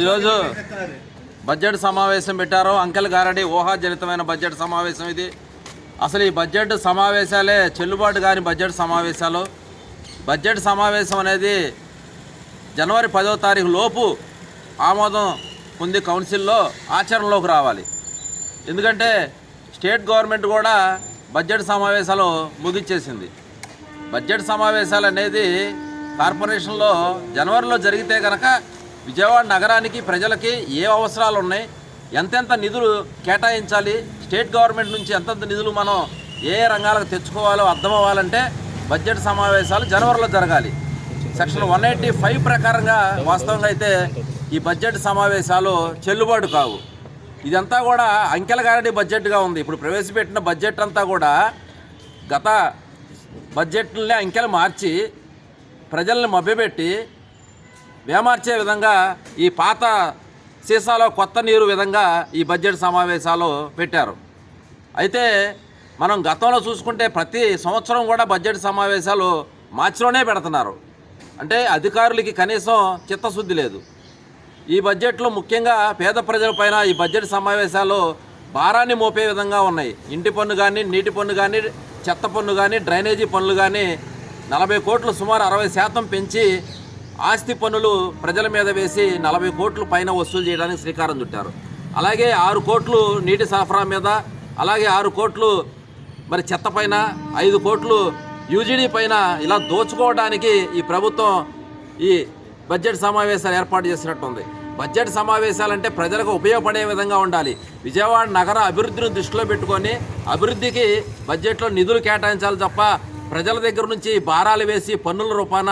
ఈరోజు బడ్జెట్ సమావేశం పెట్టారు. అంకెల్ గారడి. ఊహాజనితమైన బడ్జెట్ సమావేశం ఇది. అసలు ఈ బడ్జెట్ సమావేశాలే చెల్లుబాటు కాని బడ్జెట్ సమావేశాలు. బడ్జెట్ సమావేశం అనేది జనవరి పదో తారీఖు లోపు ఆమోదం పొంది కౌన్సిల్లో ఆచరణలోకి రావాలి. ఎందుకంటే స్టేట్ గవర్నమెంట్ కూడా బడ్జెట్ సమావేశాలు ముగిచ్చేసింది. బడ్జెట్ సమావేశాలు అనేది కార్పొరేషన్లో జనవరిలో జరిగితే కనుక విజయవాడ నగరానికి ప్రజలకి ఏ అవసరాలు ఉన్నాయి ఎంతెంత నిధులు కేటాయించాలి స్టేట్ గవర్నమెంట్ నుంచి ఎంతెంత నిధులు మనం ఏ ఏ రంగాలకు తెచ్చుకోవాలో అర్థం అవ్వాలంటే బడ్జెట్ సమావేశాలు జనవరిలో జరగాలి. సెక్షన్ వన్ ఎయిటీ ఫైవ్ ప్రకారంగా వాస్తవంగా అయితే ఈ బడ్జెట్ సమావేశాలు చెల్లుబాటు కావు. ఇదంతా కూడా అంకెల గారడి బడ్జెట్గా ఉంది. ఇప్పుడు ప్రవేశపెట్టిన బడ్జెట్ అంతా కూడా గత బడ్జెట్లనే అంకెలు మార్చి ప్రజల్ని మభ్యపెట్టి వేమార్చే విధంగా ఈ పాత సీసాలో కొత్త నీరు విధంగా ఈ బడ్జెట్ సమావేశాలు పెట్టారు. అయితే మనం గతంలో చూసుకుంటే ప్రతి సంవత్సరం కూడా బడ్జెట్ సమావేశాలు మార్చిలోనే పెడుతున్నారు. అంటే అధికారులకి కనీసం చిత్తశుద్ధి లేదు. ఈ బడ్జెట్లో ముఖ్యంగా పేద ప్రజలపైన ఈ బడ్జెట్ సమావేశాలు భారాన్ని మోపే విధంగా ఉన్నాయి. ఇంటి పన్ను కానీ నీటి పన్ను కానీ చెత్త పన్ను కానీ డ్రైనేజీ పన్నులు కానీ నలభై కోట్లు సుమారు అరవై శాతం పెంచి ఆస్తి పన్నులు ప్రజల మీద వేసి నలభై కోట్లు పైన వసూలు చేయడానికి శ్రీకారం చుట్టారు. అలాగే ఆరు కోట్లు నీటి సరఫరా మీద అలాగే ఆరు కోట్లు మరి చెత్త పైన ఐదు కోట్లు యూజీడీ పైన ఇలా దోచుకోవడానికి ఈ ప్రభుత్వం ఈ బడ్జెట్ సమావేశాలు ఏర్పాటు చేసినట్టుంది. బడ్జెట్ సమావేశాలంటే ప్రజలకు ఉపయోగపడే విధంగా ఉండాలి. విజయవాడ నగర అభివృద్ధిని దృష్టిలో పెట్టుకొని అభివృద్ధికి బడ్జెట్లో నిధులు కేటాయించాలి తప్ప ప్రజల దగ్గర నుంచి భారాలు వేసి పన్నుల రూపాన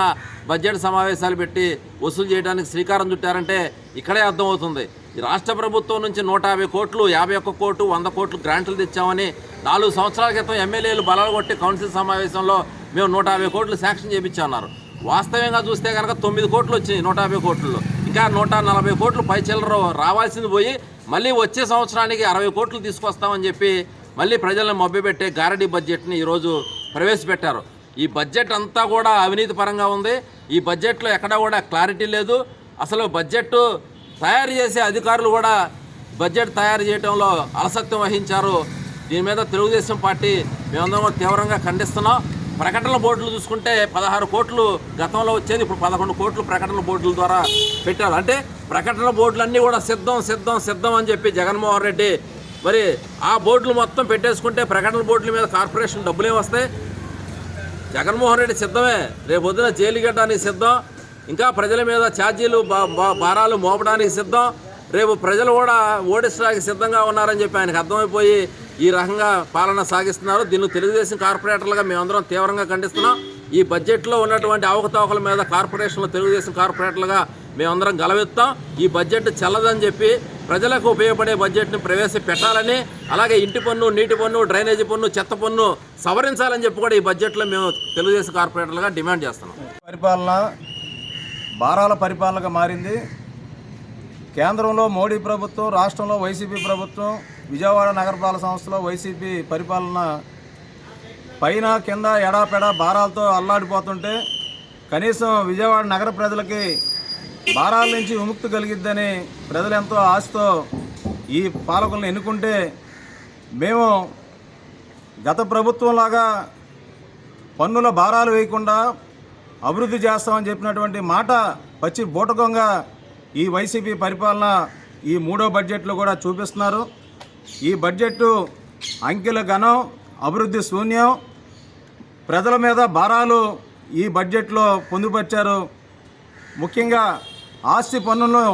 బడ్జెట్ సమావేశాలు పెట్టి వసూలు చేయడానికి శ్రీకారం చుట్టారంటే ఇక్కడే అర్థమవుతుంది. రాష్ట్ర ప్రభుత్వం నుంచి నూట యాభై కోట్లు యాభై ఒక్క కోట్లు వంద కోట్లు గ్రాంట్లు తెచ్చామని నాలుగు సంవత్సరాల క్రితం ఎమ్మెల్యేలు బలాలు కొట్టి కౌన్సిల్ సమావేశంలో మేము నూట యాభై కోట్లు శాంక్షన్ చేయించామన్నారు. వాస్తవంగా చూస్తే కనుక తొమ్మిది కోట్లు వచ్చినాయి నూట యాభై కోట్లలో ఇంకా నూట నలభై కోట్లు పై చిల్లర రావాల్సింది పోయి మళ్ళీ వచ్చే సంవత్సరానికి అరవై కోట్లు తీసుకొస్తామని చెప్పి మళ్ళీ ప్రజలను మభ్యపెట్టే గారడీ బడ్జెట్ని ఈరోజు ప్రవేశపెట్టారు. ఈ బడ్జెట్ అంతా కూడా అవినీతి పరంగా ఉంది. ఈ బడ్జెట్లో ఎక్కడా కూడా క్లారిటీ లేదు. అసలు బడ్జెట్ తయారు చేసే అధికారులు కూడా బడ్జెట్ తయారు చేయడంలో అలసత్వం వహించారు. దీని మీద తెలుగుదేశం పార్టీ మేమందరం తీవ్రంగా ఖండిస్తున్నాం. ప్రకటన బోర్డులు చూసుకుంటే పదహారు కోట్లు గతంలో వచ్చేది ఇప్పుడు పదకొండు కోట్లు ప్రకటన బోర్డుల ద్వారా పెట్టారు. అంటే ప్రకటన బోర్డులన్నీ కూడా సిద్ధం సిద్ధం సిద్ధం అని చెప్పి జగన్మోహన్ రెడ్డి మరి ఆ బోర్డులు మొత్తం పెట్టేసుకుంటే ప్రకటన బోర్డుల మీద కార్పొరేషన్ డబ్బులే వస్తాయి. జగన్మోహన్ రెడ్డి సిద్ధమే. రేపు పొద్దున జైలు కట్టడానికి సిద్ధం. ఇంకా ప్రజల మీద ఛార్జీలు బా- భారాలు మోపడానికి సిద్ధం. రేపు ప్రజలు కూడా ఓడించడానికి సిద్ధంగా ఉన్నారని చెప్పి ఆయనకు అర్థమైపోయి ఈ రకంగా పాలన సాగిస్తున్నారు. దీన్ని తెలుగుదేశం కార్పొరేటర్లుగా మేమందరం తీవ్రంగా ఖండిస్తున్నాం. ఈ బడ్జెట్లో ఉన్నటువంటి అవకతవకల మీద కార్పొరేషన్లు తెలుగుదేశం కార్పొరేటర్లుగా మేమందరం గలవెత్తాం ఈ బడ్జెట్ చల్లదని చెప్పి ప్రజలకు ఉపయోగపడే బడ్జెట్ను ప్రవేశపెట్టాలని అలాగే ఇంటి పన్ను నీటి పన్ను డ్రైనేజీ పన్ను చెత్త పన్ను సవరించాలని చెప్పి కూడా ఈ బడ్జెట్లో మేము తెలుగుదేశం కార్పొరేటర్లుగా డిమాండ్ చేస్తున్నాం. పరిపాలన భారాల పరిపాలనగా మారింది. కేంద్రంలో మోడీ ప్రభుత్వం రాష్ట్రంలో వైసీపీ ప్రభుత్వం విజయవాడ నగరపాలక సంస్థలో వైసీపీ పరిపాలన పైన కింద ఎడాపెడా భారాలతో అల్లాడిపోతుంటే కనీసం విజయవాడ నగర ప్రజలకి భారాల నుంచి విముక్తి కలిగిద్దని ప్రజలు ఎంతో ఆశతో ఈ పాలకులను ఎన్నుకుంటే మేము గత ప్రభుత్వంలాగా పన్నుల భారాలు వేయకుండా అభివృద్ధి చేస్తామని చెప్పినటువంటి మాట పచ్చి బూటకంగా ఈ వైసీపీ పరిపాలన ఈ మూడో బడ్జెట్లో కూడా చూపిస్తున్నారు. ఈ బడ్జెట్ అంకెల ఘనం అభివృద్ధి శూన్యం. ప్రజల మీద భారాలు ఈ బడ్జెట్లో పొందుపరిచారు. ముఖ్యంగా ఆస్తి పన్నులను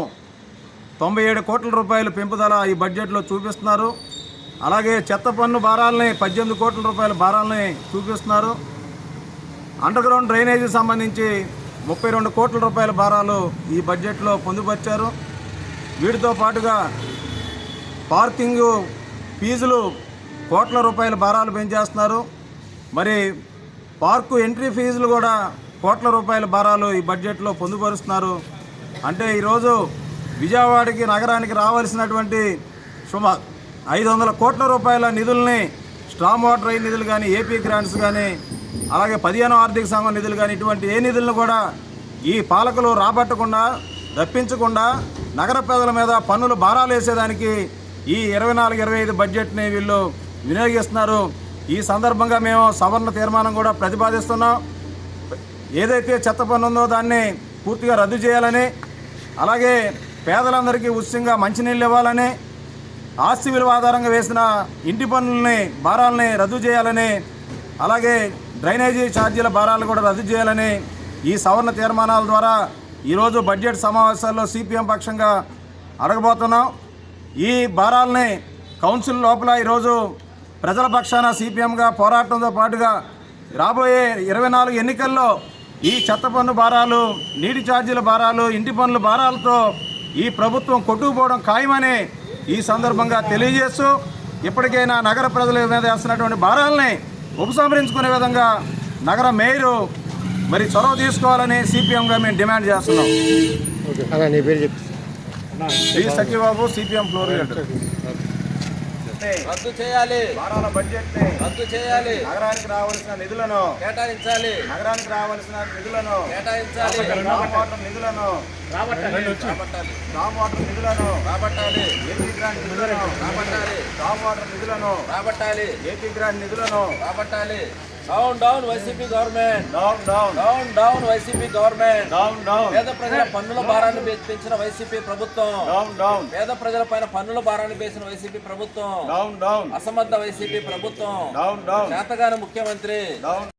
తొంభై ఏడు కోట్ల రూపాయల పెంపుదల ఈ బడ్జెట్లో చూపిస్తున్నారు. అలాగే చెత్త పన్ను భారాలని పద్దెనిమిది కోట్ల రూపాయల భారాలని చూపిస్తున్నారు. అండర్గ్రౌండ్ డ్రైనేజీ సంబంధించి ముప్పై రెండు కోట్ల రూపాయల భారాలు ఈ బడ్జెట్లో పొందుపరిచారు. వీటితో పాటుగా పార్కింగ్ ఫీజులు కోట్ల రూపాయల భారాలు పెంచేస్తున్నారు. మరి పార్కు ఎంట్రీ ఫీజులు కూడా కోట్ల రూపాయల భారాలు ఈ బడ్జెట్లో పొందుపరుస్తున్నారు. అంటే ఈరోజు విజయవాడకి నగరానికి రావాల్సినటువంటి సుమారు ఐదు వందల కోట్ల రూపాయల నిధుల్ని స్ట్రామ్ వాటర్ రైన్ నిధులు కానీ ఏపీ గ్రాంట్స్ కానీ అలాగే పదిహేను ఆర్థిక సంఘం నిధులు కానీ ఇటువంటి ఏ నిధులను కూడా ఈ పాలకులు రాబట్టకుండా రప్పించకుండా నగర ప్రజల మీద పన్నులు భారాలు వేసేదానికి ఈ ఇరవై నాలుగు ఇరవై ఐదు బడ్జెట్ని వీళ్ళు వినియోగిస్తున్నారు. ఈ సందర్భంగా మేము సవరణ తీర్మానం కూడా ప్రతిపాదిస్తున్నాం. ఏదైతే చెత్త పన్ను ఉందో దాన్ని పూర్తిగా రద్దు చేయాలని అలాగే పేదలందరికీ ఉచితంగా మంచినీళ్ళు ఇవ్వాలని ఆస్తి విలువ ఆధారంగా వేసిన ఇంటి పన్నుల్ని భారాలని రద్దు చేయాలని అలాగే డ్రైనేజీ ఛార్జీల భారాలు కూడా రద్దు చేయాలని ఈ సవరణ తీర్మానాల ద్వారా ఈరోజు బడ్జెట్ సమావేశాల్లో సిపిఎం పక్షంగా అడగబోతున్నాం. ఈ భారాలని కౌన్సిల్ లోపల ఈరోజు ప్రజల పక్షాన సిపిఎంగా పోరాటంతో పాటుగా రాబోయే ఇరవై నాలుగు ఎన్నికల్లో ఈ చెత్త పన్ను భారాలు నీటి ఛార్జీల భారాలు ఇంటి పన్నుల భారాలతో ఈ ప్రభుత్వం కొట్టుకుపోవడం ఖాయమని ఈ సందర్భంగా తెలియజేస్తూ ఇప్పటికైనా నగర ప్రజల మీద వేస్తున్నటువంటి భారాలని ఉపసంహరించుకునే విధంగా నగర మేయరు మరి చొరవ తీసుకోవాలని సిపిఎంగా మేము డిమాండ్ చేస్తున్నాం. శ్రీ సత్యబాబు సిపిఎం ఫ్లోర్ రద్దు చేయాలి. భారాల బడ్జెట్ని రద్దు చేయాలి. నగరానికి రావాల్సిన నిధులను కేటాయించాలి. నగరానికి రావాల్సిన నిధులను కేటాయించాలి. వాటర్ నిధులను రాబట్టాలి. వాటర్ నిధులను రాబట్టాలి. ఏపీ గ్రాంట్ నిధులను రాబట్టాలి. గ్రామ వాటర్ నిధులను రాబట్టాలి. ఏపీ గ్రాంట్ నిధులను రాబట్టాలి. Down down YCP government down down down down YCP government down down పేద ప్రజల పన్నుల భారాన్ని పెంచిన వైసీపీ ప్రభుత్వం. డౌన్ డౌన్ పేద ప్రజల పైన పన్నుల భారాన్ని వేసిన వైసీపీ ప్రభుత్వం. డౌన్ డౌన్ అసమర్థ వైసీపీ ప్రభుత్వం. డౌన్ డౌన్ చేతగాని ముఖ్యమంత్రి. డౌన్